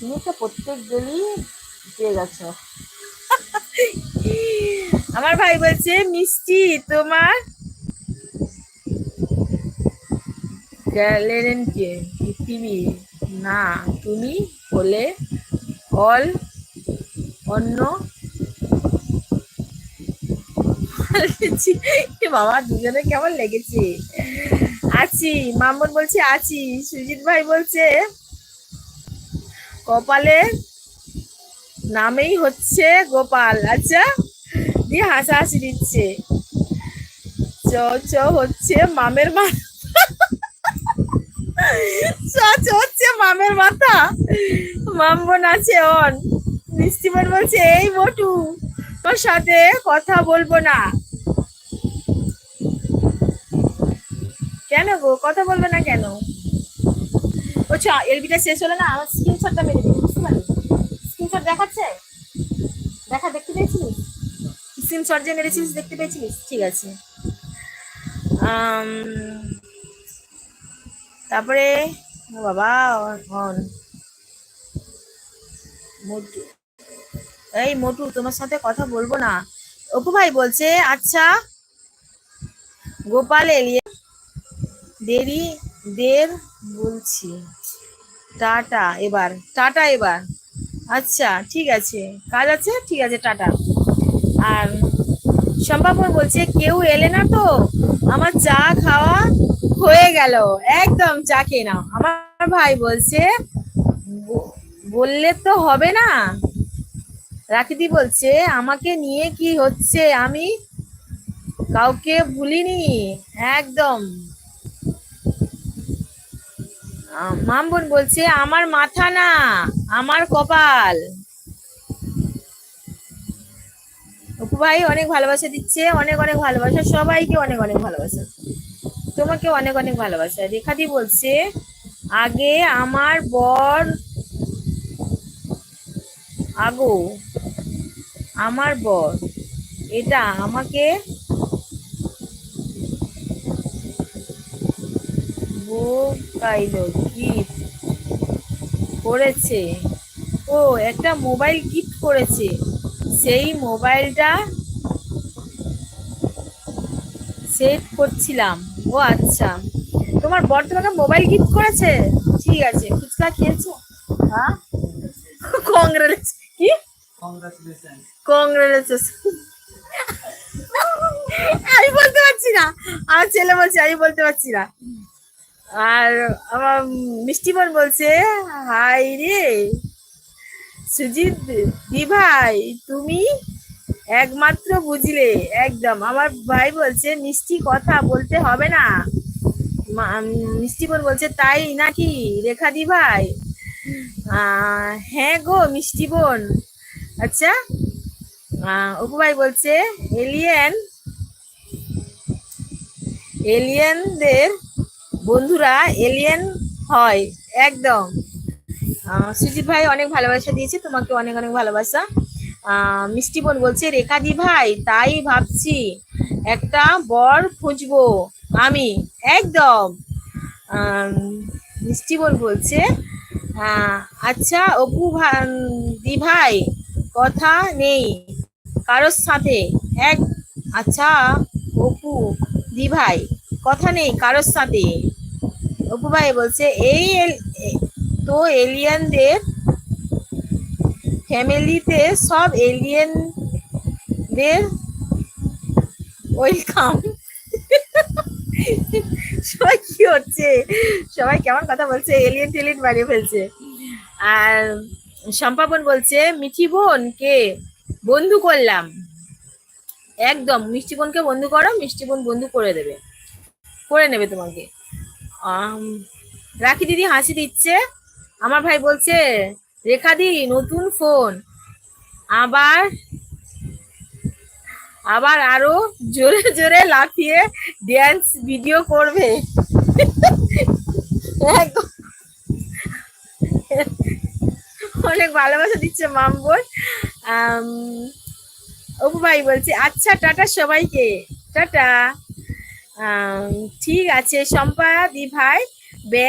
তো প্রত্যেক দিনই পেয়ে গেছো। আমার ভাই বলছে, মিষ্টি, তোমার পৃথিবী, না, তুমি হলে অল অন্য বাবা, দুজনে কেমন লেগেছে? আছি, মামুন বলছে, আছি। সুজিত ভাই বলছে কপালে নামেই হচ্ছে গোপাল। আচ্ছা দিয়ে হাসাহাসি দিচ্ছে। চ চ হচ্ছে মামের মাথা। চ হচ্ছে মামের মাথা। মামবন আছে, অন। মিষ্টিমন বলছে, এই মোটু, তোর সাথে কথা বলব না। কেন গো? কথা বলবে না কেন? বলছো এলবিটা শেষ হলো না আমার স্ক্রিনশটটা মেরে দিবি, বুঝতে পারলি? স্ক্রিনশট দেখাচ্ছে? দেখা দেখতে পেয়েছিলিস? স্ক্রিনশট যে মেরেছিস দেখতে পেয়েছিলিস? ঠিক আছে। তারপরে বাবা অন মোটু এই মোটু তোমার সাথে কথা বলব না। অপু ভাই বলছে আচ্ছা গোপাল এলিয়ে দেরি। দের বলছি। টাটা এবার টাটা এবার। আচ্ছা ঠিক আছে। কাজ আছে? ঠিক আছে, টাটা। আর সম্পাপন বলছে, কেউ এলে না তো? আমার চা খাওয়া হয়ে গেল। একদম চা খেয়ে নাও। আমার ভাই বলছে বললে তো হবে না? রাখিদি বলছে, আমাকে নিয়ে কি হচ্ছে? আমি কাউকে ভুলিনি। একদম। মামবন বলছে, আমার মাথা না, আমার কপাল। অপু ভাই অনেক ভালোবাসা দিচ্ছে, অনেক অনেক ভালোবাসা, সবাইকে অনেক অনেক ভালোবাসা। তোমাকে অনেক অনেক ভালোবাসা। রেখাদি বলছে, আগে আমার বর, আগো, আমার বর, এটা আমাকে বোকাইলো গিফট করেছে। ও একটা মোবাইল গিফট করেছে। সেই মোবাইলটা সেট করছিলাম। ও আচ্ছা। তোমার বর তোমাকে মোবাইল গিফট করেছে? ঠিক আছে। ফুচকা খেয়েছো? হ্যাঁ? কংগ্রেস কি? কংগ্রেচুলেশন আমি বলতে পারছি না। আমার ছেলে বলছে আমি বলতে পারছি না। আর আমার মিষ্টি বোন বলছে, হাই রে, সুজিত দি ভাই, তুমি একমাত্র বুঝলে। একদম, আমার ভাই বলছে, মিষ্টি কথা বলতে হবে না। মা- মিষ্টি বোন বলছে, তাই নাকি রেখা দি ভাই? হ্যাঁ গো, মিষ্টি বোন। আচ্ছা অপু ভাই বলছে, এলিয়েন, এলিয়েনদের বন্ধুরা এলিয়েন হয়, একদম। সুজিত ভাই অনেক ভালোবাসা দিয়েছে, তোমাকে অনেক অনেক ভালোবাসা। মিষ্টি বোন বলছে, রেখাদি ভাই, তাই ভাবছি, একটা বর খুঁজবো আমি। একদম। মিষ্টি বোন বলছে আচ্ছা অপু দি ভাই, কথা নেই কারোর সাথে। এক আচ্ছা অপু, দি ভাই। কথা নেই, কারোর সাথে। অপু ভাই বলছে, এই তো এলিয়ানদের ফ্যামিলিতে সব এলিয়েনদের ওয়েলকাম। সবাই কি হচ্ছে? সবাই কেমন কথা বলছে? এলিয়েন টেলিয়েন বাড়িয়ে ফেলছে। আর সম্পাবন বলছে, মিঠি বোন কে বন্ধু করলাম। একদম, মিষ্টি বোনকে বন্ধু করো, মিষ্টি বোন বন্ধু করে দেবে। করে নেবে তোমাকে। রাখি দিদি হাসি দিচ্ছে। আমার ভাই বলছে রেখা দি নতুন ফোন। আবার আবার আরও জোরে জোরে লাফিয়ে ড্যান্স ভিডিও করবে। অনেক ভালোবাসা দিচ্ছে মাম বোন আম, অপু ভাই বলছে আচ্ছা টাটা সবাইকে। টাটা। ঠিক আছে শম্পা দি ভাই ব্যাগ